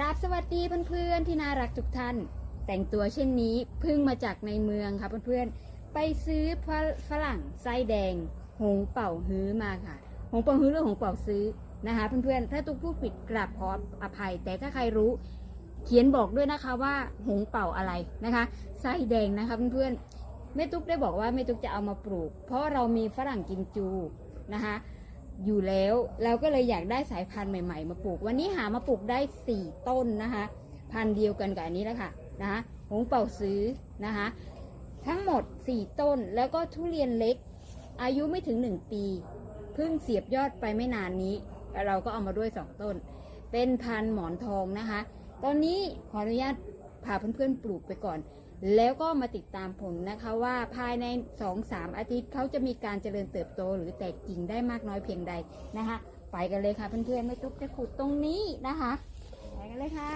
กราบสวัสดีเพื่อนๆที่น่ารักทุกท่าน แต่งตัวเช่นนี้เพิ่งมาจากในเมืองค่ะเพื่อนๆไปซื้อฝรั่งไส้แดง หงเป่าฮื้อมาค่ะ หงเป่าฮื้อหรือหงเป่าซื้อนะคะเพื่อนๆถ้าตุ๊กพูดผิดกราบขออภัย แต่ถ้าใครรู้ เขียนบอกด้วยนะคะว่าหงเป่าอะไรนะคะไส้แดงนะคะเพื่อนๆแม่ตุ๊กได้บอกว่าแม่ตุ๊กจะเอามาปลูก เพราะเรามีฝรั่งกิมจูนะคะ อยู่แล้ว เราก็เลยอยากได้สายพันธุ์ใหม่ๆ มาปลูก วันนี้หามาปลูกได้ 4 ต้นนะคะ พันธุ์เดียวกันกับอันนี้แหละค่ะนะคะหงเป่าซื้อนะคะ ทั้งหมด 4 ต้นแล้วก็ทุเรียนเล็ก อายุไม่ถึง 1 ปีเพิ่งเสียบยอดไปไม่นานนี้ เราก็เอามาด้วย 2 ต้น เป็นพันธุ์หมอนทองนะคะ ตอนนี้ขออนุญาตพาเพื่อนๆปลูกไปก่อน แล้วก็มาติดตามผลนะคะว่าภายใน 2-3 อาทิตย์เขาจะมีการเจริญเติบโตหรือแตกกิ่งได้มากน้อยเพียงใดนะคะ ไปกันเลยค่ะเพื่อนๆไม่ตุ๊กจะขุดตรงนี้นะคะ ไปกันเลยค่ะ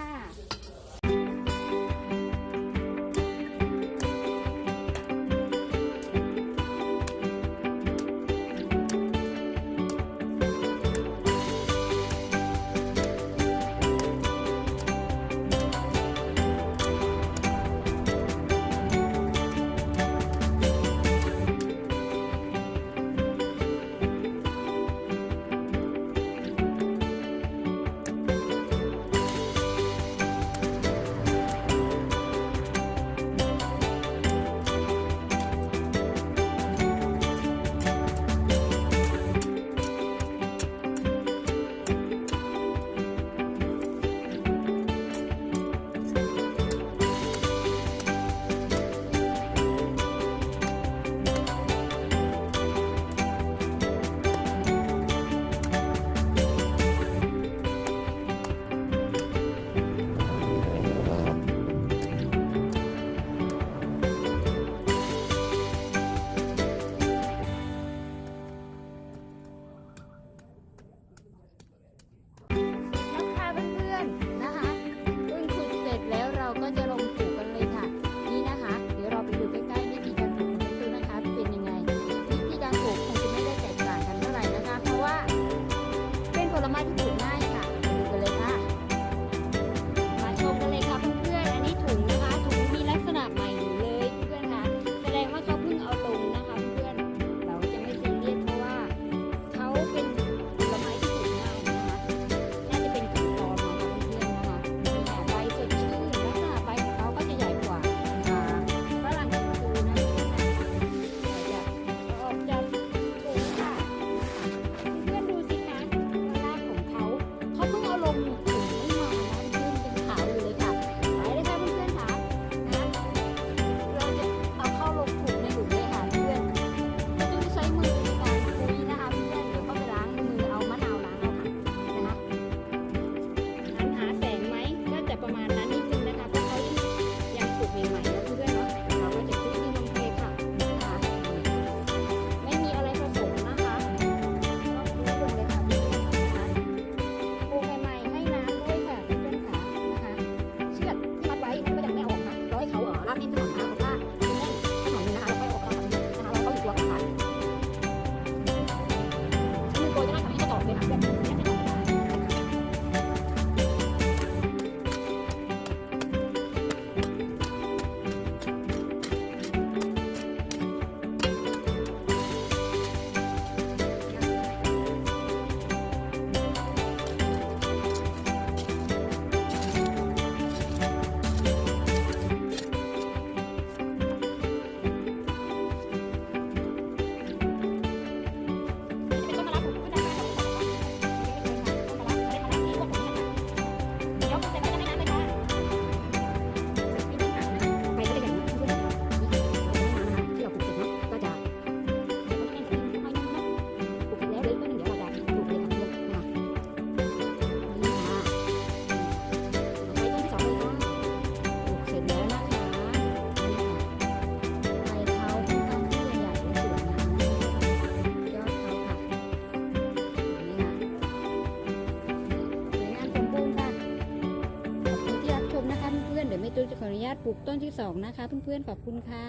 ไแม่ตุ้ยจะขออนุญาตปลูกต้นที่สองนะคะ เพื่อนๆขอบคุณค่ะ